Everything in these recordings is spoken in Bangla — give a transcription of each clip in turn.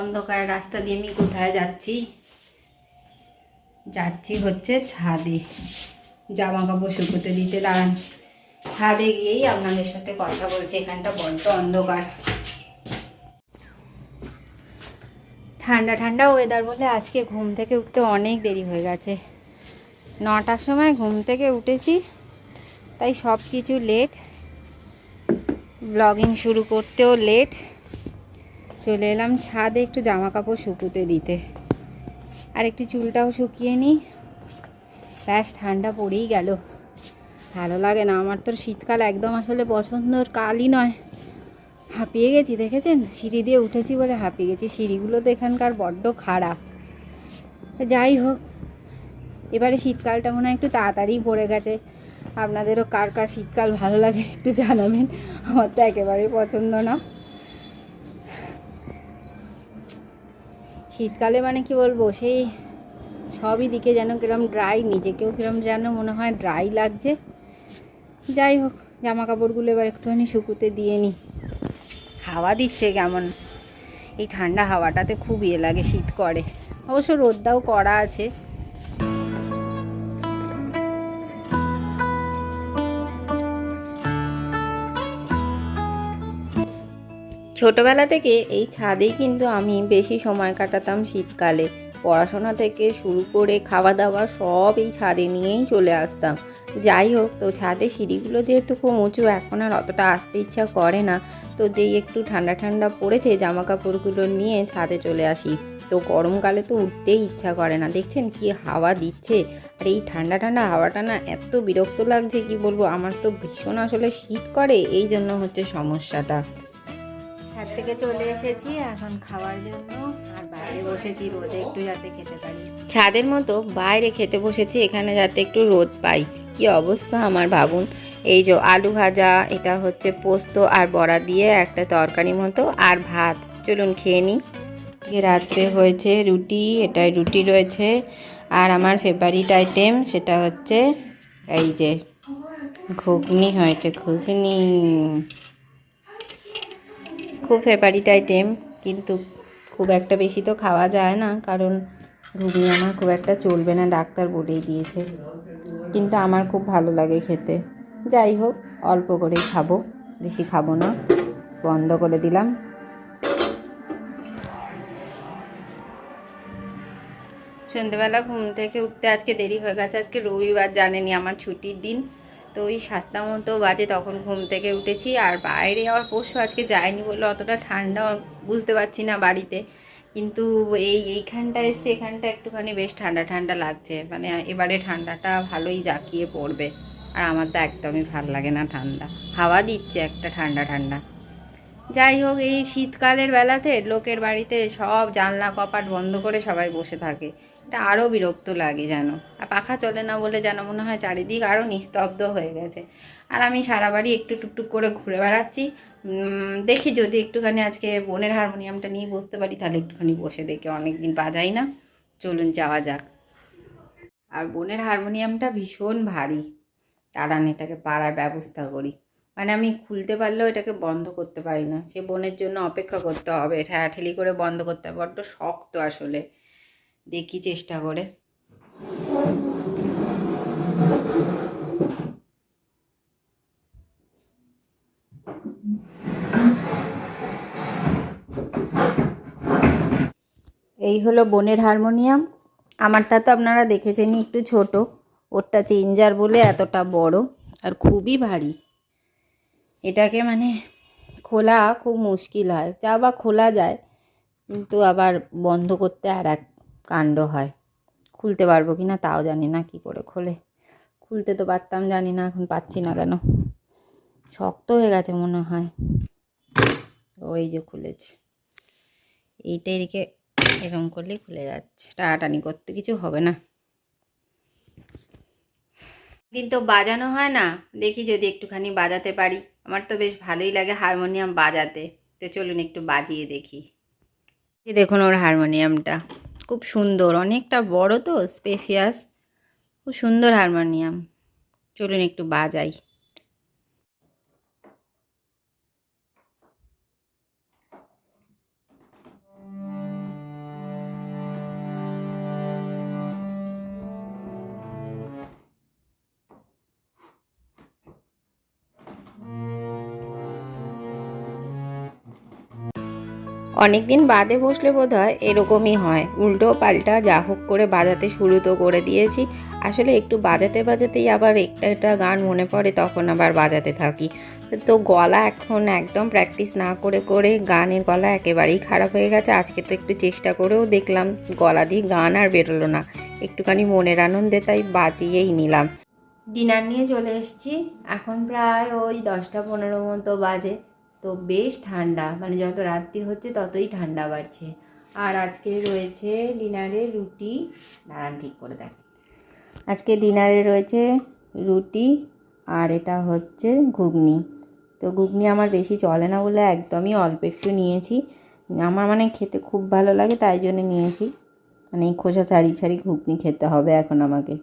অন্ধকার রাস্তা দিয়ে আমি কোথায় যাচ্ছি? যাচ্ছি হচ্ছে ছাদে। জামা কাপড় শুকোতে দিতে দাঁড়ান। ছাদে গিয়েই আপনাদের সাথে কথা বলছি, এখানটা বড্ড অন্ধকার। ঠান্ডা ঠান্ডা ওয়েদার বলে আজকে ঘুম থেকে উঠতে অনেক দেরি হয়ে গেছে। নটার সময় ঘুম থেকে উঠেছি, তাই সব কিছু লেট ব্লগিং শুরু করতেও লেট চলে এলাম ছাদে একটু জামা কাপড় শুকুতে দিতে। আর একটু চুলটাও শুকিয়ে নিই ব্যাস, ঠান্ডা পড়েই গেল। ভালো লাগে না, আমার তো শীতকাল একদম আসলে পছন্দর কালই নয়। হাঁপিয়ে গেছি, দেখেছেন? সিঁড়ি দিয়ে উঠেছি বলে হাঁপিয়ে গেছি। সিঁড়িগুলো তো এখানকার বড্ড খারাপ যাই হোক, এবারে শীতকালটা মনে হয় একটু তাড়াতাড়ি পড়ে গেছে। আপনাদেরও কার কার শীতকাল ভালো লাগে একটু জানাবেন। আমার তো একেবারেই পছন্দ না। শীতকালে মানে কি বলব, সেই সবই দিকে যেন কিরম ড্রাই নিজেকেও কিরম যেন মনে হয় ড্রাই লাগছে। যাই হোক জামা কাপড়গুলো এবার একটুখানি শুকুতে দিয়ে নিই হাওয়া দিচ্ছে কেমন? এই ঠান্ডা হাওয়াটাতে খুব ইয়ে লাগে শীত করে। অবশ্য রোদ্দাও করা আছে। ছোটবেলা থেকে এই ছাদেই কিন্তু আমি বেশি সময় কাটাতাম শীতকালে। পড়াশোনা থেকে শুরু করে খাওয়া দাওয়া সব এই ছাদে নিয়েই চলে আসতাম। যাই হোক, তো ছাদে সিঁড়িগুলো যেহেতু খুব উঁচু, এখন আর অতটা আসতে ইচ্ছা করে না। তো যেই একটু ঠান্ডা ঠান্ডা পড়েছে জামা কাপড়গুলো নিয়ে ছাদে চলে আসি। তো গরমকালে তো উঠতেই ইচ্ছা করে না। দেখছেন কি হাওয়া দিচ্ছে? আর এই ঠান্ডা ঠান্ডা হাওয়াটা না এত বিরক্ত লাগছে, কি বলব? আমার তো ভীষণ আসলে শীত করে এই জন্য হচ্ছে সমস্যাটা। থেকে চলে এসেছি এখন খাওয়ার জন্য। আর বাইরে বসেছি রোদে একটু যাতে খেতে পারি। ছাদের মতো বাইরে খেতে বসেছি, এখানে যাতে একটু রোদ পাই। কি অবস্থা আমার ভাবুন? এই যে আলু ভাজা, এটা হচ্ছে পোস্ত আর বড়া দিয়ে একটা তরকারি মতো আর ভাত। চলুন খেয়ে নিই। রাত্রে হয়েছে রুটি, এটাই রুটি রয়েছে। আর আমার ফেভারিট আইটেম সেটা হচ্ছে এই যে ঘুগনি হয়েছে, ঘুগনি। খুব ফেভারিট আইটেম কিন্তু খুব একটা বেশি তো খাওয়া যায় না, কারণ ঘুগনি আমার খুব একটা চলবে না, ডাক্তার বলেই দিয়েছে। কিন্তু আমার খুব ভালো লাগে খেতে। যাই হোক, অল্প করেই খাব, বেশি খাব না, বন্ধ করে দিলাম। সন্ধ্যেবেলা ঘুম থেকে উঠতে আজকে দেরি হয়ে গেছে, আজকে রবিবার জানেনি আমার ছুটির দিন। তো ওই সাতটা মতো বাজে তখন ঘুম থেকে উঠেছি আর বাইরে আবার পরশু আজকে যায়নি বলে অতটা ঠান্ডা বুঝতে পারছি না বাড়িতে। কিন্তু এই এইখানটা এসে এখানটা একটুখানি বেশ ঠান্ডা ঠান্ডা লাগছে মানে এবারে ঠান্ডাটা ভালোই জাঁকিয়ে পড়বে। আর আমার তো একদমই ভালো লাগে না ঠান্ডা। হাওয়া দিচ্ছে একটা ঠান্ডা ঠান্ডা। যাই হোক, এই শীতকালের বেলাতে লোকের বাড়িতে সব জানলা, কপাট বন্ধ করে সবাই বসে থাকে। এটা আরও বিরক্ত লাগে যেন। আর পাখা চলে না বলে যেন মনে হয় চারিদিক আরও নিস্তব্ধ হয়ে গেছে। আর আমি সারা বাড়ি একটু টুকটুক করে ঘুরে বেড়াচ্ছি। দেখি যদি একটুখানি আজকে বোনের হারমোনিয়ামটা নিয়ে বসতে পারি, তাহলে একটুখানি বসে দেখে অনেক দিন বাজাই না। চলুন যাওয়া যাক। আর বোনের হারমোনিয়ামটা ভীষণ ভারী। দাঁড়ান, এটাকে পাড়ার ব্যবস্থা করি। মানে আমি খুলতে পারলেও এটাকে বন্ধ করতে পারি না। সে বোনের জন্য অপেক্ষা করতে হবে, ঠেলাঠেলি করে বন্ধ করতে হবে। বড্ড শক্ত আসলে। দেখি চেষ্টা করে। এই হলো বোনের হারমোনিয়াম। আমারটা তো আপনারা দেখেছেনই, একটু ছোট। ওরটা চেঞ্জার বলে এতটা বড় আর খুবই ভারী। এটাকে মানে খোলা খুব মুশকিল হয়। যা বা খোলা যায়, কিন্তু আবার বন্ধ করতে আর এক কাণ্ড হয়। খুলতে পারব কি না তাও জানি না কি করে খোলে। খুলতে তো পারতাম, জানি না এখন পাচ্ছি না কেন। শক্ত হয়ে গেছে মনে হয়। ওই যে খুলেছে। এইটা এদিকে এরকম করলেই খুলে যাচ্ছে। টানাটানি করতে কিছু হবে না। দিন তো বাজানো হয় না। দেখি যদি একটুখানি বাজাতে পারি। আমার তো বেশ ভালোই লাগে হারমোনিয়াম বাজাতে। তো চলুন একটু বাজিয়ে দেখি। যে দেখুন ওর হারমোনিয়ামটা। খুব সুন্দর, অনেকটা বড় তো স্পেসিয়াস খুব সুন্দর হারমোনিয়াম। চলুন একটু বাজাই। অনেক দিন বাদে বসলে বোধ হয় এরকমই হয়। উল্টো পাল্টা যা হোক করে বাজাতে শুরু তো করে দিয়েছি। আসলে একটু বাজাতে বাজাতেই আবার একটা গান মনে পড়ে, তখন আবার বাজাতে থাকি। তো গলা এখন একদম প্র্যাকটিস না করে করে গানের গলা একেবারেই খারাপ হয়ে গেছে। আজকে তো একটু চেষ্টা করেও দেখলাম, গলা দিয়ে গান আর বেরোলো না। একটুখানি মনের আনন্দে তাই বাজিয়েই নিলাম। ডিনার নিয়ে চলে এসেছি। এখন প্রায় ওই দশটা পনেরো মতো বাজে। তো বেশ ঠান্ডা মানে যত রাত্রি হচ্ছে ততই ঠান্ডা বাড়ছে। আর আজকে রয়েছে ডিনারে রুটি। দাঁড়ান ঠিক করে দেখ। আজকে ডিনারে রয়েছে রুটি আর এটা হচ্ছে ঘুগনি। তো ঘুগনি আমার বেশি চলে না বলে একদমই অল্প একটু নিয়েছি। আমার মানে খেতে খুব ভালো লাগে, তাই জন্য নিয়েছি। মানে খোসা ছাড়ি ছাড়ি ঘুগনি খেতে হবে এখন আমাকে।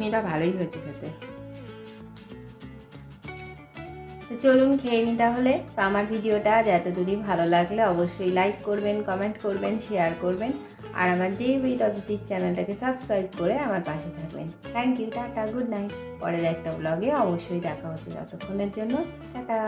ঘুগনিটা ভালোই হয়েছে খেতে। তো চলুন খেয়ে নি তাহলে। তো আমার ভিডিওটা আজ এত দূরই ভালো লাগলে অবশ্যই লাইক করবেন কমেন্ট করবেন শেয়ার করবেন। আর আমার ডে উইথ অদিতিস চ্যানেলটাকে সাবস্ক্রাইব করে আমার পাশে থাকবেন। Thank you tata good night পরের একটা ব্লগে অবশ্যই দেখা হচ্ছে ততক্ষণের জন্য। টাটা।